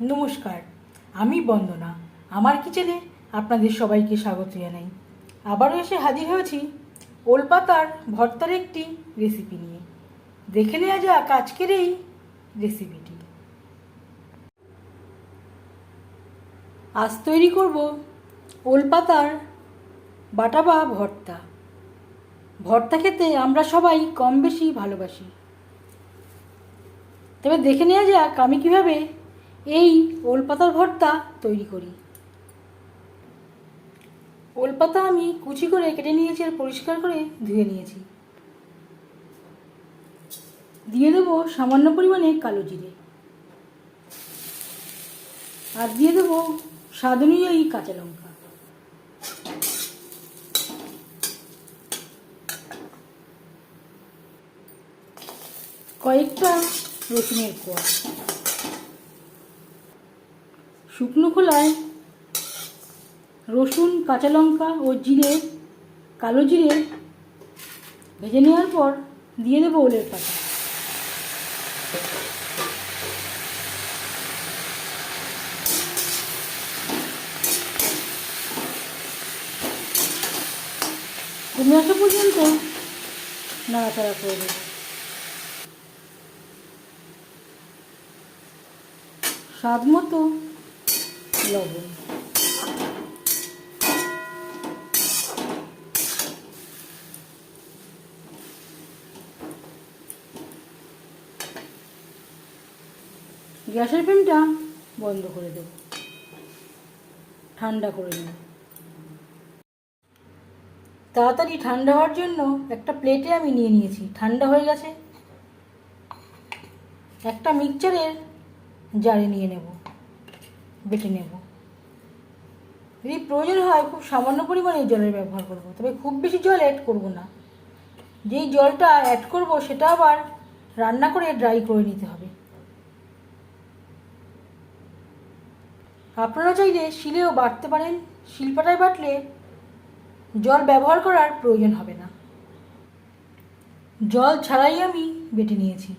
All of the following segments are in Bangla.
নমস্কার, আমি বন্দনা। আমার কিচেনে আপনাদের সবাইকে স্বাগত জানাই। আবারও এসে হাজির হয়েছি ওলপাতার ভর্তার একটি রেসিপি নিয়ে। দেখে নেওয়া যাক আজকের এই রেসিপিটি আজ তৈরি করব ওলপাতার বাটা বা ভর্তা। ভর্তা খেতে আমরা সবাই কম বেশি ভালোবাসি। তবে দেখে নেওয়া যাক আমি কীভাবে এই ওলপাতার ভর্তা তৈরি করি। ওলপাতা আমি কুচি করে কেটে নিয়েছি আর পরিষ্কার করে ধুয়ে নিয়েছি। দিয়ে দেবো সামান্য পরিমাণে কালো জিরে। আর দিয়ে দেবো স্বাদ অনুযায়ী কাঁচা লঙ্কা। কয়েকটা রসুনের কোয়া। শুকনো খোলায় রসুন, কাঁচা লঙ্কা ও জিরে, কালো জিরে ভেজে নেওয়ার পর দিয়ে দেবো ওলের পাতা। কমে আসা পর্যন্ত নাড়াচাড়া করে স্বাদ মতো লবণ। গ্যাসের ফ্লেমটা বন্ধ করে দেব। ঠান্ডা করে নেব তাড়াতাড়ি ঠান্ডা হওয়ার জন্য একটা প্লেটে আমি নিয়ে নিয়েছি। ঠান্ডা হয়ে গেছে। একটা মিক্সচারের জারে নিয়ে নেব। বেটে নেব। যদি প্রয়োজন হয় খুব সামান্য পরিমাণে এই জলের ব্যবহার করব, তবে খুব বেশি জল অ্যাড করব না। যেই জলটা অ্যাড করব, সেটা আবার রান্না করে ড্রাই করে নিতে হবে। আপনারা চাইলে শিলেও বাটতে পারেন। শিলপাটায় বাটলে জল ব্যবহার করার প্রয়োজন হবে না। জল ছাড়াই আমি বেটে নিয়েছি।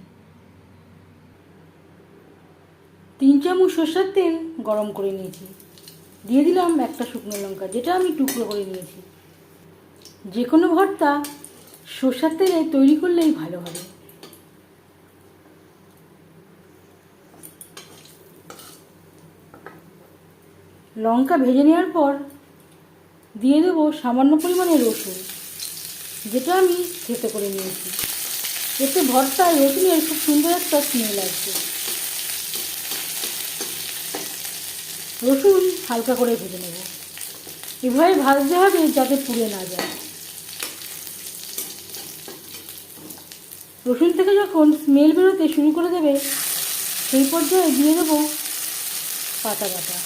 তিন চামচ সর্ষের তেল গরম করে নিয়েছি। দিয়ে দিলাম একটা শুকনো লঙ্কা, যেটা আমি টুকরো করে নিয়েছি। যে কোনো ভর্তা সর্ষের তেলে তৈরি করলেই ভালো হবে। লঙ্কা ভেজে নেওয়ার পর দিয়ে দেবো সামান্য পরিমাণে রসুন, যেটা আমি থেতো করে নিয়েছি। এতে ভর্তায় রসুনের খুব সুন্দর একটা স্মেল আসবে। রসুন হালকা করে ভেজে নেব। এভাবে ভাজতে হবে যাতে পুড়ে না যায়। রসুন থেকে যখন স্মেল বেরোতে শুরু করে দেবে, সেই পর্যায়ে দিয়ে দেবো পাতা বাটা।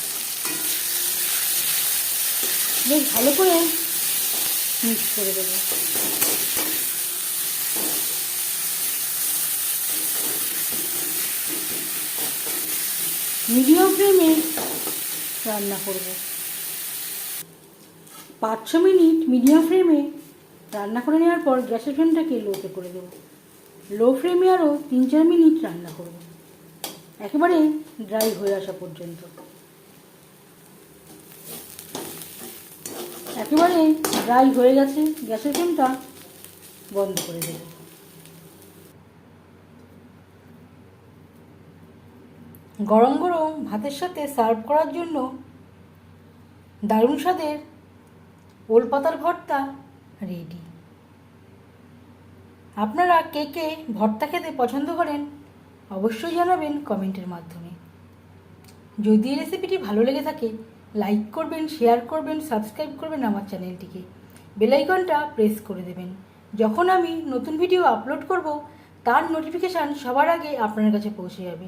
বেশ ভালো করে মিক্স করে দেবো। মিডিয়াম ফ্লেমে রান্না করব। পাঁচ ছ মিনিট মিডিয়াম ফ্লেমে রান্না করে নেওয়ার পর গ্যাসের ফ্লেমটাকে লোতে করে দেবো। লো ফ্লেমে আরও তিন চার মিনিট রান্না করব। একেবারে ড্রাই হয়ে আসা পর্যন্ত। একেবারে ড্রাই হয়ে গেছে, গ্যাসের ফ্লেমটা বন্ধ করে দেবো। গরম গরম ভাতের সাথে সার্ভ করার জন্য দারুণ স্বাদের ওলপাতার ভর্তা রেডি আপনারা কে কে ভর্তা খেতে পছন্দ করেন অবশ্যই জানাবেন কমেন্টের মাধ্যমে। যদি এই রেসিপিটি ভালো লেগে থাকে লাইক করবেন শেয়ার করবেন সাবস্ক্রাইব করবেন আমার চ্যানেলটিকে। বেলাইকনটা প্রেস করে দেবেন। যখন আমি নতুন ভিডিও আপলোড করব, তার নোটিফিকেশান সবার আগে আপনার কাছে পৌঁছে যাবে।